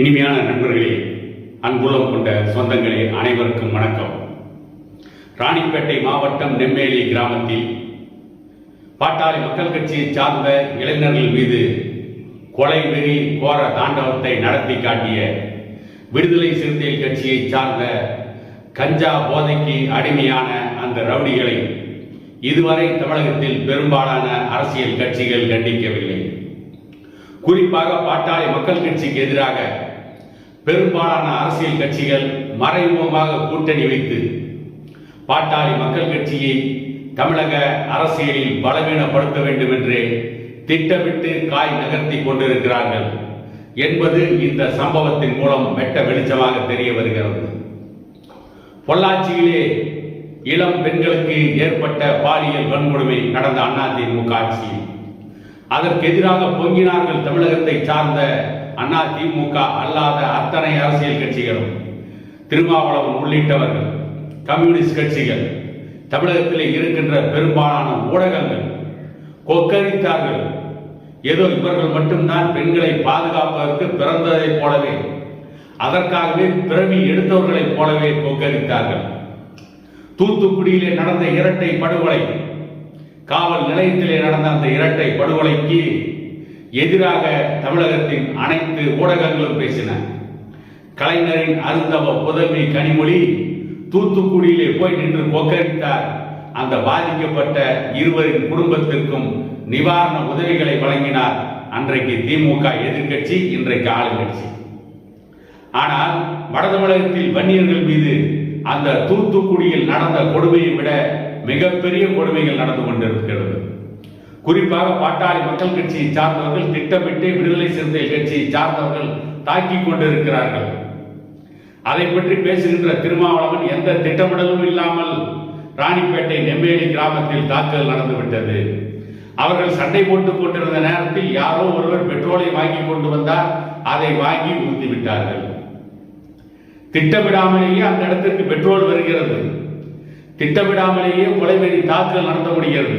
இனிமையான நண்பர்களே அன்புள்ளம் கொண்ட சொந்தங்களே அனைவருக்கும் வணக்கம். ராணிப்பேட்டை மாவட்டம் நெம்மேலி கிராமத்தில் பாட்டாளி மக்கள் கட்சியை சார்ந்த இளைஞர்கள் மீது கொலை வெறி கோர தாண்டவத்தை நடத்தி காட்டிய விடுதலை சிறுத்தைகள் கட்சியை சார்ந்த கஞ்சா போதைக்கு அடிமையான அந்த ரவுடிகளை இதுவரை தமிழகத்தில் பெரும்பாலான அரசியல் கட்சிகள் கண்டிக்கவில்லை. குறிப்பாக பாட்டாளி மக்கள் கட்சிக்கு எதிராக பெரும்பாலான அரசியல் கட்சிகள் மறைமுகமாக கூட்டணி வைத்து பாட்டாளி மக்கள் கட்சியை தமிழக அரசியலில் பலவீனப்படுத்த வேண்டும் என்றே திட்டமிட்டு காய் நகர்த்தி கொண்டிருக்கிறார்கள் என்பது இந்த சம்பவத்தின் மூலம் வெட்ட வெளிச்சமாக தெரிய வருகிறது. பொள்ளாச்சியிலே இளம் பெண்களுக்கு ஏற்பட்ட பாலியல் வன்கொடுமை நடந்த அதிமுக ஆட்சி அதற்கு எதிராக பொங்கினார்கள் தமிழகத்தை சார்ந்த அண்ணா திமுக அல்லாத அத்தனை அரசியல் கட்சிகளும் திருமாவளவன் உள்ளிட்டவர்கள் கம்யூனிஸ்ட் கட்சிகள் தமிழகத்தில் இருக்கின்ற பெரும்பாலான ஊடகங்கள் கொக்கரித்தார்கள். ஏதோ இவர்கள் மட்டும்தான் பெண்களை பாதுகாப்பதற்கு பிறந்ததைப் போலவே அதற்காகவே பிறவி எடுத்தவர்களைப் போலவே கொக்கரித்தார்கள். தூத்துக்குடியிலே நடந்த இரட்டை படுகொலை காவல் நிலையத்திலே நடந்த அந்த இரட்டை படுகொலைக்கு எதிராக தமிழகத்தின் அனைத்து ஊடகங்களும் பேசின. கலைஞரின் அருந்தவ புதல்வி கனிமொழி தூத்துக்குடியிலே போய் நின்று கொக்கரித்தார். அந்த பாதிக்கப்பட்ட இருவரின் குடும்பத்திற்கும் நிவாரண உதவிகளை வழங்கினார். அன்றைக்கு திமுக எதிர்க்கட்சி இன்றைக்கு ஆளுங்கட்சி. ஆனால் வட தமிழகத்தில் வன்னியர்கள் மீது அந்த தூத்துக்குடியில் நடந்த கொடுமையை விட மிகப்பெரிய கொடுமைகள் நடந்து கொண்டிருக்கிறது. குறிப்பாக பாட்டாளி மக்கள் கட்சியை சார்ந்தவர்கள் திட்டமிட்டு விடுதலை சிறுத்தை கட்சியை சார்ந்தவர்கள் தாக்கி கொண்டிருக்கிறார்கள். அதை பற்றி பேசுகின்ற திருமாவளவன் எந்த திட்டமிடலும் இல்லாமல் ராணிப்பேட்டை நெம்மேலி கிராமத்தில் தாக்குதல் நடந்துவிட்டது அவர்கள் சண்டை போட்டுக் கொண்டிருந்த நேரத்தில் யாரோ ஒருவர் பெட்ரோலை வாங்கி கொண்டு வந்தார். அதை வாங்கி ஊற்றி விட்டார்கள். திட்டமிடாமலேயே அந்த இடத்திற்கு பெட்ரோல் வருகிறது. திட்டமிடாமலேயே கொலைவெறி தாக்குதல் நடத்த முடிகிறது.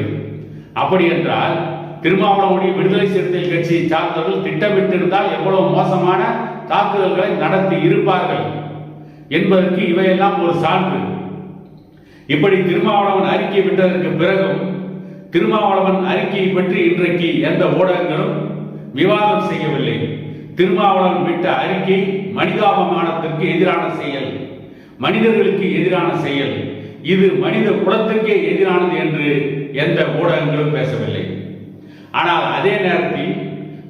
அப்படி என்றால் திருமாவளவனுடைய விடுதலை சிறுத்தை கட்சியை சார்ந்தவர்கள் திட்டமிட்டிருந்தால் எவ்வளவு மோசமான தாக்குதல்களை நடத்தி இருப்பார்கள் என்பதற்கு இவையெல்லாம் ஒரு சான்று. இப்படி திருமாவளவன் அறிக்கை விட்டதற்கு பிறகும் திருமாவளவன் அறிக்கையை பற்றி இன்றைக்கு எந்த ஊடகங்களும் விவாதம் செய்யவில்லை. திருமாவளவன் விட்ட அறிக்கை மனிதாபமானத்திற்கு எதிரான செயல் மனிதர்களுக்கு எதிரான செயல். இது மனித குலத்திற்கே எதிரானது என்று எந்த ஊடகங்களும் பேசவில்லை. ஆனால் அதே நேரத்தில்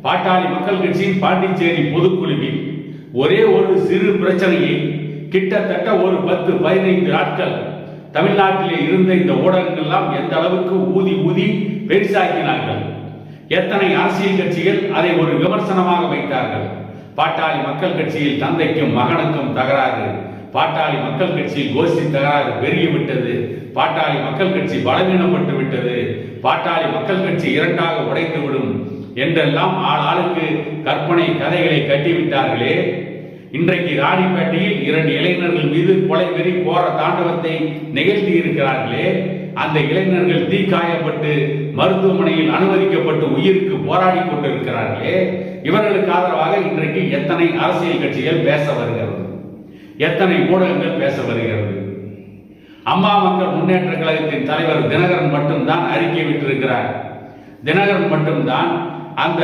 பாட்டாளி மக்கள் கட்சியின் பாண்டிச்சேரி பொதுக்குழுவில் ஒரே ஒரு சிறு பிரச்சனையை கிட்டத்தட்ட ஒரு பத்து பதினைந்து நாட்கள் தமிழ்நாட்டிலே இருந்த இந்த ஊடகங்கள் எல்லாம் எந்த அளவுக்கு ஊதி ஊதி பெருசாக்கினார்கள்? எத்தனை அரசியல் கட்சிகள் அதை ஒரு விமர்சனமாக வைத்தார்கள்? பாட்டாளி மக்கள் கட்சியில் தந்தைக்கும் மகனுக்கும் தகராறு. பாட்டாளி மக்கள் கட்சி கோஷ்டி தகராறு பெருகிவிட்டது பாட்டாளி மக்கள் கட்சி பலவீனப்பட்டு விட்டது. பாட்டாளி மக்கள் கட்சி இரண்டாக உடைந்துவிடும் என்றெல்லாம் ஆள் ஆளுக்கு கற்பனை கதைகளை கட்டிவிட்டார்களே. இன்றைக்கு ராணிப்பேட்டையில் இரண்டு இளைஞர்கள் மீது கொலை வெறி போற தாண்டவத்தை நிகழ்த்தி இருக்கிறார்களே. அந்த இளைஞர்கள் தீக்காயப்பட்டு மருத்துவமனையில் அனுமதிக்கப்பட்டு உயிருக்கு போராடி கொண்டிருக்கிறார்களே. இவர்களுக்கு ஆதரவாக இன்றைக்கு எத்தனை அரசியல் கட்சிகள் பேச வருகிறது? எத்தனை ஊடகங்கள் பேச வருகிறது? அம்மா மக்கள் முன்னேற்ற கழகத்தின் தலைவர் தினகரன் மட்டும்தான் அறிக்கை விட்டிருக்கிறார். தினகரன் மட்டும்தான் அந்த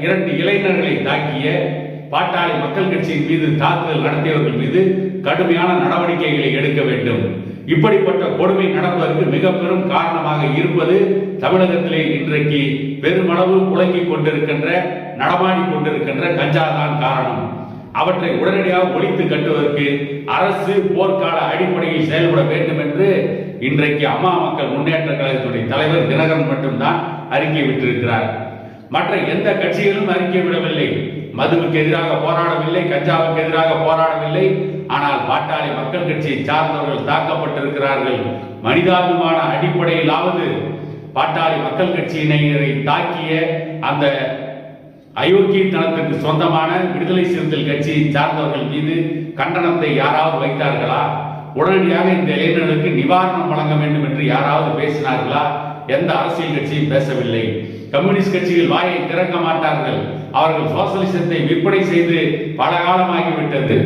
இரண்டு இளைஞர்களை தாக்கிய பாட்டாளி மக்கள் கட்சியின் மீது தாக்குதல் நடத்தியவர்கள் மீது கடுமையான நடவடிக்கைகளை எடுக்க வேண்டும். இப்படிப்பட்ட கொடுமை நடப்பதற்கு மிக பெரும் காரணமாக இருப்பது தமிழகத்திலே இன்றைக்கு பெருமளவு புழங்கிக் கொண்டிருக்கின்ற நடமாடி கொண்டிருக்கின்ற கஞ்சா தான் காரணம். அவற்றை உடனடியாக ஒழித்து கட்டுவதற்கு அரசு போர்க்கால அடிப்படையில் செயல்பட வேண்டும் என்று இன்றைக்கு அம்மா மக்கள் முன்னேற்ற கழகத்துடைய தலைவர் தினகரன் மட்டும்தான் அறிக்கை விட்டிருக்கிறார். மற்ற எந்த கட்சிகளும் அறிக்கை விடவில்லை. மதுவுக்கு எதிராக போராடவில்லை கஞ்சாவுக்கு எதிராக போராடவில்லை. ஆனால் பாட்டாளி மக்கள் கட்சியை சார்ந்தவர்கள் தாக்கப்பட்டிருக்கிறார்கள். மனிதாபிமான அடிப்படையிலாவது பாட்டாளி மக்கள் கட்சியினரை தாக்கிய அந்த அயோக்கியத்தனத்திற்கு சொந்தமான விடுதலை சிறுத்தைகள் கட்சியை சார்ந்தவர்கள் மீது கண்டனத்தை யாராவது வைத்தார்களா? உடனடியாக இந்த இளைஞர்களுக்கு நிவாரணம் வழங்க வேண்டும் என்று யாராவது பேசினார்களா? எந்த அரசியல் கட்சியும் பேசவில்லை. கம்யூனிஸ்ட் கட்சிகள் வாயை திறக்க மாட்டார்கள். அவர்கள் சோசலிசத்தை விற்பனை செய்து பல காலமாகிவிட்டது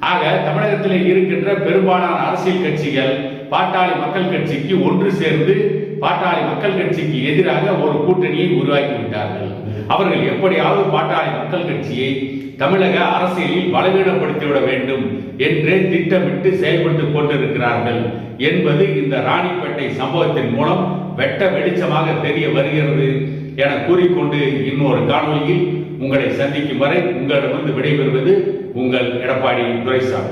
ஆக தமிழகத்தில் இருக்கின்ற பெரும்பாலான அரசியல் கட்சிகள் பாட்டாளி மக்கள் கட்சிக்கு ஒன்று சேர்ந்து பாட்டாளி மக்கள் கட்சிக்கு எதிராக ஒரு கூட்டணியை உருவாக்கி விட்டார்கள். அவர்கள் எப்படியாவது பாட்டாளி மக்கள் கட்சியை தமிழக அரசியலில் பலவீனப்படுத்திவிட வேண்டும் என்றே திட்டமிட்டு செயல்பட்டுக் கொண்டிருக்கிறார்கள் என்பது இந்த ராணிப்பேட்டை சம்பவத்தின் மூலம் வெட்ட வெளிச்சமாக தெரிய வருகிறது என கூறிக்கொண்டு இன்னொரு காணொளியில் உங்களை சந்திக்கும் வரை உங்களிடமிருந்து விடைபெறுவது உங்கள் எடப்பாடி துரைசாமி.